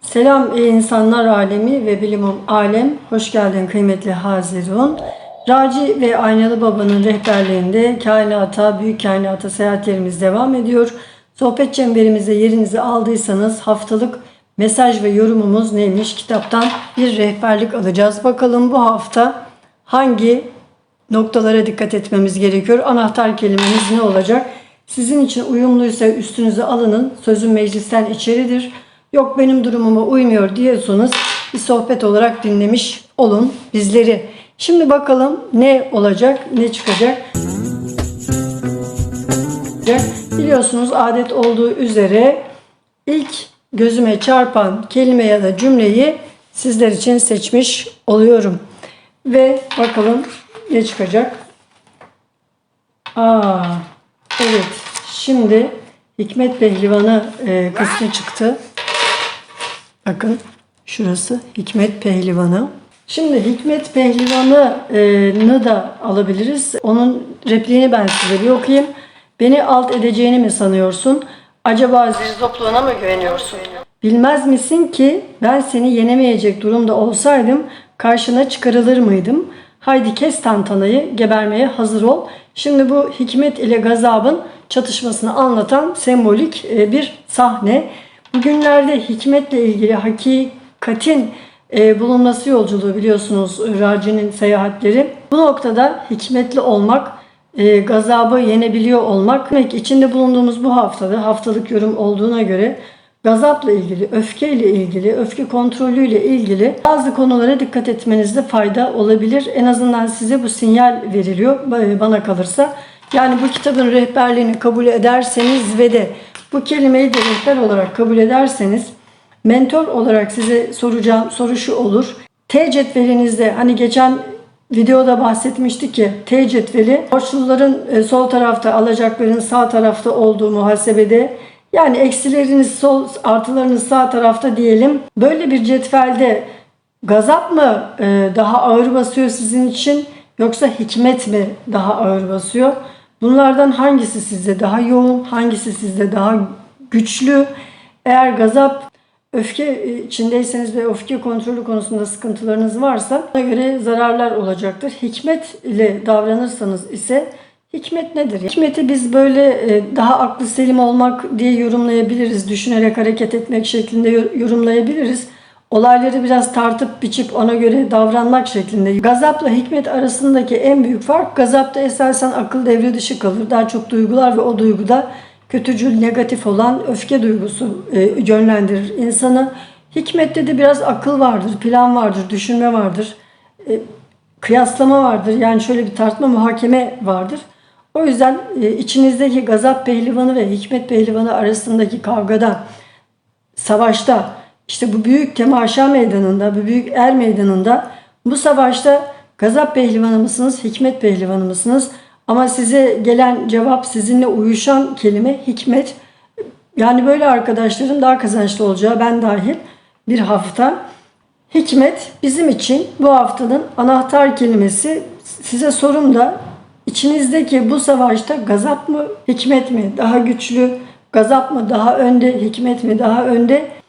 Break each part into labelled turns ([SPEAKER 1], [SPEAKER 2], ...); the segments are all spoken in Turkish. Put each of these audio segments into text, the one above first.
[SPEAKER 1] Selam ey insanlar alemi ve bilimum alem. Hoş geldin kıymetli Hazirun. Raci ve Aynalı Baba'nın rehberliğinde kainata, büyük kainata seyahatlerimiz devam ediyor. Sohbet çemberimizde yerinizi aldıysanız haftalık mesaj ve yorumumuz neymiş? Kitaptan bir rehberlik alacağız. Bakalım bu hafta hangi noktalara dikkat etmemiz gerekiyor? Anahtar kelimemiz ne olacak? Sizin için uyumluysa üstünüze alının. Sözüm meclisten içeridir. Yok benim durumuma uymuyor diyorsanız bir sohbet olarak dinlemiş olun bizleri. Şimdi bakalım ne olacak, ne çıkacak. Biliyorsunuz adet olduğu üzere ilk gözüme çarpan kelime ya da cümleyi sizler için seçmiş oluyorum. Ve bakalım ne çıkacak. Aa, evet. Şimdi Hikmet Pehlivanı e, kısmı çıktı. Bakın şurası Hikmet Pehlivanı. Şimdi Hikmet Pehlivanı'nı da alabiliriz. Onun repliğini ben size bir okuyayım. Beni alt edeceğini mi sanıyorsun? Acaba zirzopluğuna mı güveniyorsun? Bilmez misin ki ben seni yenemeyecek durumda olsaydım karşına çıkarılır mıydım? Haydi kes tantanayı, gebermeye hazır ol. Şimdi bu hikmet ile gazabın çatışmasını anlatan sembolik e, bir sahne. Bugünlerde hikmetle ilgili hakikatin e, bulunması yolculuğu biliyorsunuz Raci'nin seyahatleri. Bu noktada hikmetli olmak, e, gazabı yenebiliyor olmak demek içinde bulunduğumuz bu haftada haftalık yorum olduğuna göre gazapla ilgili, öfkeyle ilgili, öfke kontrolüyle ilgili bazı konulara dikkat etmenizde fayda olabilir. En azından size bu sinyal veriliyor bana kalırsa. Yani bu kitabın rehberliğini kabul ederseniz ve de bu kelimeyi de rehber olarak kabul ederseniz mentor olarak size soracağım soru şu olur. T cetvelinizde hani geçen videoda bahsetmiştik ki T cetveli borçluların e, sol tarafta alacakların sağ tarafta olduğu muhasebede yani eksileriniz sol artılarınız sağ tarafta diyelim. Böyle bir cetvelde gazap mı e, daha ağır basıyor sizin için yoksa hikmet mi daha ağır basıyor? Bunlardan hangisi sizde daha yoğun, hangisi sizde daha güçlü? Eğer gazap, öfke içindeyseniz ve öfke kontrolü konusunda sıkıntılarınız varsa ona göre zararlar olacaktır. Hikmet ile davranırsanız ise hikmet nedir? Hikmeti biz böyle e, daha aklı selim olmak diye yorumlayabiliriz. Düşünerek hareket etmek şeklinde yorumlayabiliriz olayları biraz tartıp biçip ona göre davranmak şeklinde. Gazapla hikmet arasındaki en büyük fark gazapta esasen akıl devre dışı kalır. Daha çok duygular ve o duyguda kötücül, negatif olan öfke duygusu e, yönlendirir insanı. Hikmette de biraz akıl vardır, plan vardır, düşünme vardır, e, kıyaslama vardır. Yani şöyle bir tartma, muhakeme vardır. O yüzden e, içinizdeki gazap pehlivanı ve hikmet pehlivanı arasındaki kavgada, savaşta, işte bu büyük temaşa meydanında, bu büyük er meydanında bu savaşta gazap pehlivanı mısınız, hikmet pehlivanı mısınız? Ama size gelen cevap sizinle uyuşan kelime hikmet. Yani böyle arkadaşların daha kazançlı olacağı ben dahil bir hafta. Hikmet bizim için bu haftanın anahtar kelimesi. Size sorum da içinizdeki bu savaşta gazap mı, hikmet mi daha güçlü? Gazap mı daha önde, hikmet mi daha önde?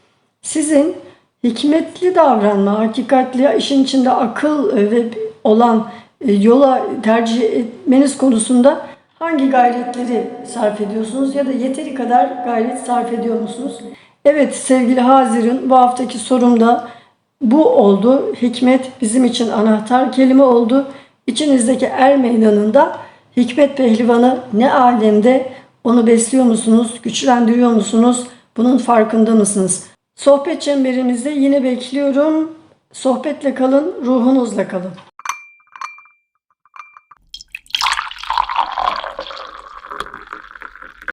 [SPEAKER 1] Sizin hikmetli davranma, hakikatli, işin içinde akıl ve olan e, yola tercih etmeniz konusunda hangi gayretleri sarf ediyorsunuz ya da yeteri kadar gayret sarf ediyor musunuz? Evet sevgili Hazir'in bu haftaki sorumda bu oldu. Hikmet bizim için anahtar kelime oldu. İçinizdeki er meydanında hikmet pehlivanı ne alemde onu besliyor musunuz? Güçlendiriyor musunuz? Bunun farkında mısınız? Sohbet çemberimizde yine bekliyorum. Sohbetle kalın, ruhunuzla kalın.